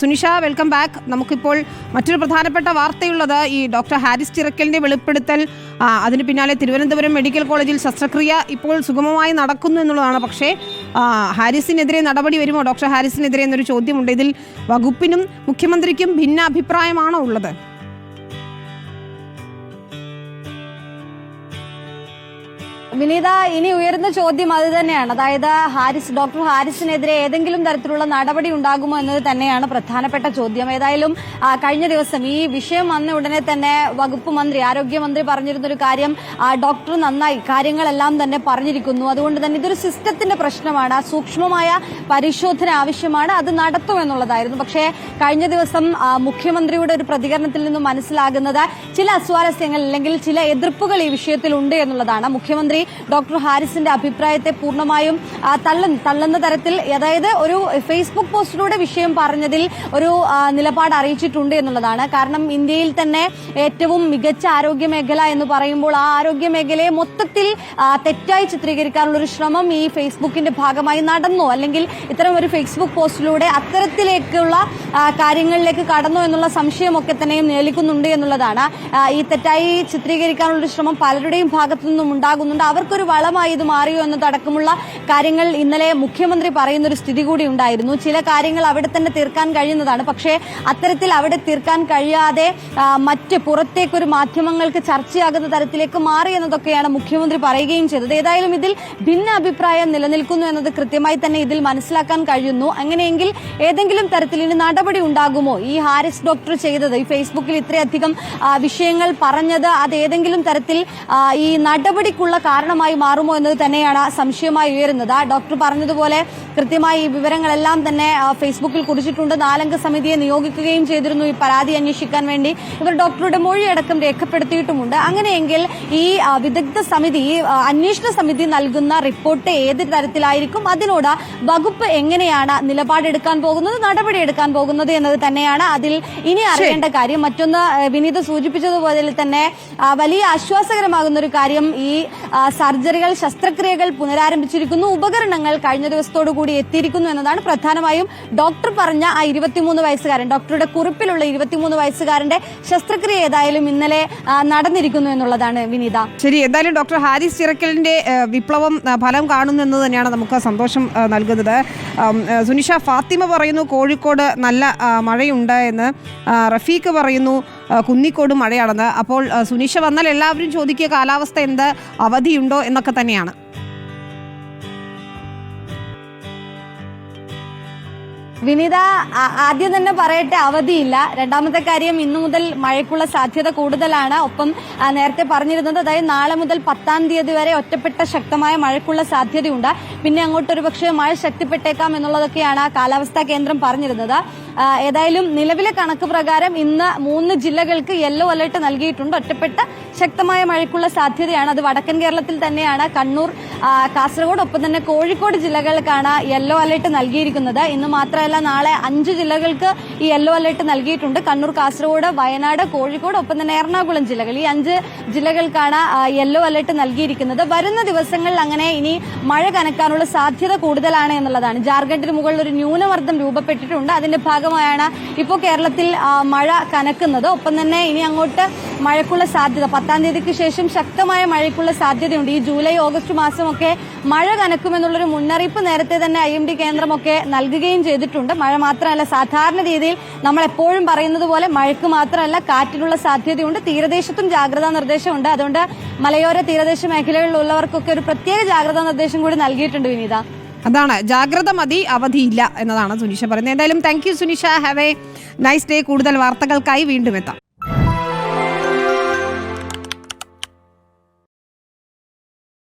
Sunisha welcome back നമുക്കിപ്പോൾ മറ്റൊരു പ്രധാനപ്പെട്ട വാർത്തയുള്ളത് ഈ ഡോക്ടർ ഹാരിസ് ചിറക്കലിന്റെ വെളിപ്പെടുത്തൽ. അതിന് പിന്നാലെ തിരുവനന്തപുരം മെഡിക്കൽ കോളേജിൽ ശസ്ത്രക്രിയ ഇപ്പോൾ സുഗമമായി നടക്കുന്നു എന്നുള്ളതാണ്. പക്ഷേ ഹാരിസിനെതിരെ നടപടി വരുമോ? ഡോക്ടർ ഹാരിസിനെതിരെ എന്നൊരു ചോദ്യമുണ്ട്. ഇതിൽ വകുപ്പിനും മുഖ്യമന്ത്രിക്കും ഭിന്ന അഭിപ്രായമാണോ ഉള്ളത്? വിനീത ഇനി ഉയർന്ന ചോദ്യം അത് തന്നെയാണ്. അതായത് ഹാരിസ് ഡോക്ടർ ഹാരിസിനെതിരെ ഏതെങ്കിലും തരത്തിലുള്ള നടപടി ഉണ്ടാകുമോ എന്നത് തന്നെയാണ് പ്രധാനപ്പെട്ട ചോദ്യം. ഏതായാലും കഴിഞ്ഞ ദിവസം ഈ വിഷയം വന്ന ഉടനെ തന്നെ വകുപ്പ് മന്ത്രി ആരോഗ്യമന്ത്രി പറഞ്ഞിരുന്ന ഒരു കാര്യം ഡോക്ടർ നന്നായി കാര്യങ്ങളെല്ലാം തന്നെ പറഞ്ഞിരിക്കുന്നു. അതുകൊണ്ട് തന്നെ ഇതൊരു സിസ്റ്റത്തിന്റെ പ്രശ്നമാണ്. സൂക്ഷ്മമായ പരിശോധന ആവശ്യമാണ്. അത് നടത്തുമെന്നുള്ളതായിരുന്നു പക്ഷേ കഴിഞ്ഞ ദിവസം മുഖ്യമന്ത്രിയുടെ ഒരു പ്രതികരണത്തിൽ നിന്നും മനസ്സിലാകുന്നത് ചില അസ്വാരസ്യങ്ങൾ അല്ലെങ്കിൽ ചില എതിർപ്പുകൾ ഈ വിഷയത്തിൽ ഉണ്ട് എന്നുള്ളതാണ്. മുഖ്യമന്ത്രി ഡോക്ടർ ഹാരിസിന്റെ അഭിപ്രായത്തെ പൂർണമായും തള്ള തള്ളുന്ന തരത്തിൽ അതായത് ഒരു ഫേസ്ബുക്ക് പോസ്റ്റിലൂടെ വിഷയം പറഞ്ഞതിൽ ഒരു നിലപാട് അറിയിച്ചിട്ടുണ്ട് എന്നുള്ളതാണ്. കാരണം ഇന്ത്യയിൽ തന്നെ ഏറ്റവും മികച്ച ആരോഗ്യ മേഖല എന്ന് പറയുമ്പോൾ ആ ആരോഗ്യ മേഖലയെ മൊത്തത്തിൽ തെറ്റായി ചിത്രീകരിക്കാനുള്ള ഒരു ശ്രമം ഈ ഫേസ്ബുക്കിന്റെ ഭാഗമായി നടന്നു. അല്ലെങ്കിൽ ഇത്തരം ഒരു ഫേസ്ബുക്ക് പോസ്റ്റിലൂടെ അത്തരത്തിലേക്കുള്ള കാര്യങ്ങളിലേക്ക് കടന്നു എന്നുള്ള സംശയമൊക്കെ തന്നെയും നിലനിൽക്കുന്നുണ്ട് എന്നുള്ളതാണ്. ഈ തെറ്റായി ചിത്രീകരിക്കാനുള്ള ശ്രമം പലരുടെയും ഭാഗത്തു നിന്നും ഉണ്ടാകുന്നുണ്ട്. അവർക്കൊരു വളമായി ഇത് മാറിയോ എന്നതടക്കമുള്ള കാര്യങ്ങൾ ഇന്നലെ മുഖ്യമന്ത്രി പറയുന്ന ഒരു സ്ഥിതി കൂടി ഉണ്ടായിരുന്നു. ചില കാര്യങ്ങൾ അവിടെ തന്നെ തീർക്കാൻ കഴിയുന്നതാണ്. പക്ഷേ അത്തരത്തിൽ അവിടെ തീർക്കാൻ കഴിയാതെ മറ്റ് പുറത്തേക്കൊരു മാധ്യമങ്ങൾക്ക് ചർച്ചയാകുന്ന തരത്തിലേക്ക് മാറി എന്നതൊക്കെയാണ് മുഖ്യമന്ത്രി പറയുകയും ചെയ്തത്. ഏതായാലും ഇതിൽ ഭിന്ന അഭിപ്രായം നിലനിൽക്കുന്നു എന്നത് കൃത്യമായി തന്നെ ഇതിൽ മനസ്സിലാക്കാൻ കഴിയുന്നു. അങ്ങനെയെങ്കിൽ ഏതെങ്കിലും തരത്തിൽ ഇനി നടപടി ഉണ്ടാകുമോ? ഈ ഹാരിസ് ഡോക്ടർ ചെയ്തത് ഈ ഫേസ്ബുക്കിൽ ഇത്രയധികം വിഷയങ്ങൾ പറഞ്ഞത് അത് ഏതെങ്കിലും തരത്തിൽ ഈ നടപടിക്കുള്ള കാരണമായി മാറുമോ എന്നത് തന്നെയാണ് സംശയമായി ഉയരുന്നത്. ഡോക്ടർ പറഞ്ഞതുപോലെ കൃത്യമായി ഈ വിവരങ്ങളെല്ലാം തന്നെ ഫേസ്ബുക്കിൽ കുറിച്ചിട്ടുണ്ട്. നാലംഗ സമിതിയെ നിയോഗിക്കുകയും ചെയ്തിരുന്നു ഈ പരാതി അന്വേഷിക്കാൻ വേണ്ടി. ഇവർ ഡോക്ടറുടെ മൊഴിയടക്കം രേഖപ്പെടുത്തിയിട്ടുമുണ്ട്. അങ്ങനെയെങ്കിൽ ഈ വിദഗ്ധ സമിതി അന്വേഷണ സമിതി നൽകുന്ന റിപ്പോർട്ട് ഏത് തരത്തിലായിരിക്കും? അതിനോട് വകുപ്പ് എങ്ങനെയാണ് നിലപാടെടുക്കാൻ പോകുന്നത് നടപടിയെടുക്കാൻ പോകുന്നത് എന്നത് തന്നെയാണ് അതിൽ ഇനി അറിയേണ്ട കാര്യം. മറ്റൊന്ന് വിനീത സൂചിപ്പിച്ചതുപോലെ തന്നെ വലിയ ആശ്വാസകരമാകുന്ന ഒരു കാര്യം ഈ സർജറികൾ ശസ്ത്രക്രിയകൾ പുനരാരംഭിച്ചിരിക്കുന്നു. ഉപകരണങ്ങൾ കഴിഞ്ഞ ദിവസത്തോടു കൂടി എത്തിയിരിക്കുന്നു എന്നതാണ് പ്രധാനമായും ഡോക്ടർ പറഞ്ഞ ആ ഇരുപത്തിമൂന്ന് വയസ്സുകാരൻ. ഡോക്ടറുടെ കുറിപ്പിലുള്ള ഇരുപത്തിമൂന്ന് വയസ്സുകാരന്റെ ശസ്ത്രക്രിയ ഏതായാലും ഇന്നലെ നടന്നിരിക്കുന്നു എന്നുള്ളതാണ് വിനീത. ശരി എന്തായാലും ഡോക്ടർ ഹാരിസ് ചിറക്കലിന്റെ വിപ്ലവം ഫലം കാണുന്നു എന്ന് തന്നെയാണ് നമുക്ക് സന്തോഷം നൽകുന്നത്. സുനിഷ ഫാത്തിമ പറയുന്നു കോഴിക്കോട് നല്ല മഴയുണ്ട് എന്ന് റഫീഖ് പറയുന്നു കുന്നിക്കോട് മഴയാണെന്ന് അപ്പോൾ സുനിഷ വന്നാൽ എല്ലാവരും ചോദിക്കുക കാലാവസ്ഥ എന്ത്? അവധിയുണ്ടോ എന്നൊക്കെ തന്നെയാണ്. വിനീത ആദ്യം തന്നെ പറയട്ടെ അവധിയില്ല. രണ്ടാമത്തെ കാര്യം ഇന്നു മുതൽ മഴയ്ക്കുള്ള സാധ്യത കൂടുതലാണ്. ഒപ്പം നേരത്തെ പറഞ്ഞിരുന്നത് അതായത് നാളെ മുതൽ പത്താം തീയതി വരെ ഒറ്റപ്പെട്ട ശക്തമായ മഴയ്ക്കുള്ള സാധ്യതയുണ്ട്. പിന്നെ അങ്ങോട്ട് ഒരുപക്ഷെ മഴ ശക്തിപ്പെട്ടേക്കാം എന്നുള്ളതൊക്കെയാണ് കാലാവസ്ഥാ കേന്ദ്രം പറഞ്ഞിരുന്നത്. ഏതായാലും നിലവിലെ കണക്ക് പ്രകാരം ഇന്ന് മൂന്ന് ജില്ലകൾക്ക് യെല്ലോ അലർട്ട് നൽകിയിട്ടുണ്ട്. ഒറ്റപ്പെട്ട ശക്തമായ മഴയ്ക്കുള്ള സാധ്യതയാണ്. അത് വടക്കൻ കേരളത്തിൽ തന്നെയാണ്. കണ്ണൂർ കാസർഗോഡ് ഒപ്പം തന്നെ കോഴിക്കോട് ജില്ലകൾക്കാണ് യെല്ലോ അലർട്ട് നൽകിയിരിക്കുന്നത്. ഇന്ന് മാത്രമല്ല നാളെ അഞ്ച് ജില്ലകൾക്ക് ഈ യെല്ലോ അലർട്ട് നൽകിയിട്ടുണ്ട്. കണ്ണൂർ കാസർഗോഡ് വയനാട് കോഴിക്കോട് ഒപ്പം തന്നെ എറണാകുളം ജില്ലകൾ. ഈ അഞ്ച് ജില്ലകൾക്കാണ് യെല്ലോ അലർട്ട് നൽകിയിരിക്കുന്നത്. വരുന്ന ദിവസങ്ങളിൽ അങ്ങനെ ഇനി മഴ കനക്കാനുള്ള സാധ്യത കൂടുതലാണ് എന്നുള്ളതാണ്. ജാർഖണ്ഡിന് മുകളിൽ ഒരു ന്യൂനമർദ്ദം രൂപപ്പെട്ടിട്ടുണ്ട്. അതിന്റെ ഭാഗമായാണ് ഇപ്പോൾ കേരളത്തിൽ മഴ കനക്കുന്നത്. ഒപ്പം തന്നെ ഇനി അങ്ങോട്ട് മഴയ്ക്കുള്ള സാധ്യത. പത്താം തീയതിക്ക് ശേഷം ശക്തമായ മഴയ്ക്കുള്ള സാധ്യതയുണ്ട്. ഈ ജൂലൈ ഓഗസ്റ്റ് മാസമൊക്കെ മഴ കനക്കുമെന്നുള്ളൊരു മുന്നറിയിപ്പ് നേരത്തെ തന്നെ ഐ എം ഡി കേന്ദ്രമൊക്കെ നൽകുകയും ചെയ്തിട്ടുണ്ട്. മഴ മാത്രമല്ല സാധാരണ രീതിയിൽ നമ്മൾ എപ്പോഴും പറയുന്നത് പോലെ മഴയ്ക്ക് മാത്രമല്ല കാറ്റിനുള്ള സാധ്യതയുണ്ട്. തീരദേശത്തും ജാഗ്രതാ നിർദ്ദേശമുണ്ട്. അതുകൊണ്ട് മലയോര തീരദേശ മേഖലകളിലുള്ളവർക്കൊക്കെ ഒരു പ്രത്യേക ജാഗ്രതാ നിർദ്ദേശം കൂടി നൽകിയിട്ടുണ്ട് വിനീത. അതാണ്. ജാഗ്രത മതി അവധിയില്ല എന്നതാണ് സുനിഷ പറയുന്നത്. എന്തായാലും thank you Sunisha. Have a nice day കൂടുതൽ വാർത്തകൾക്കായി വീണ്ടും എത്താം.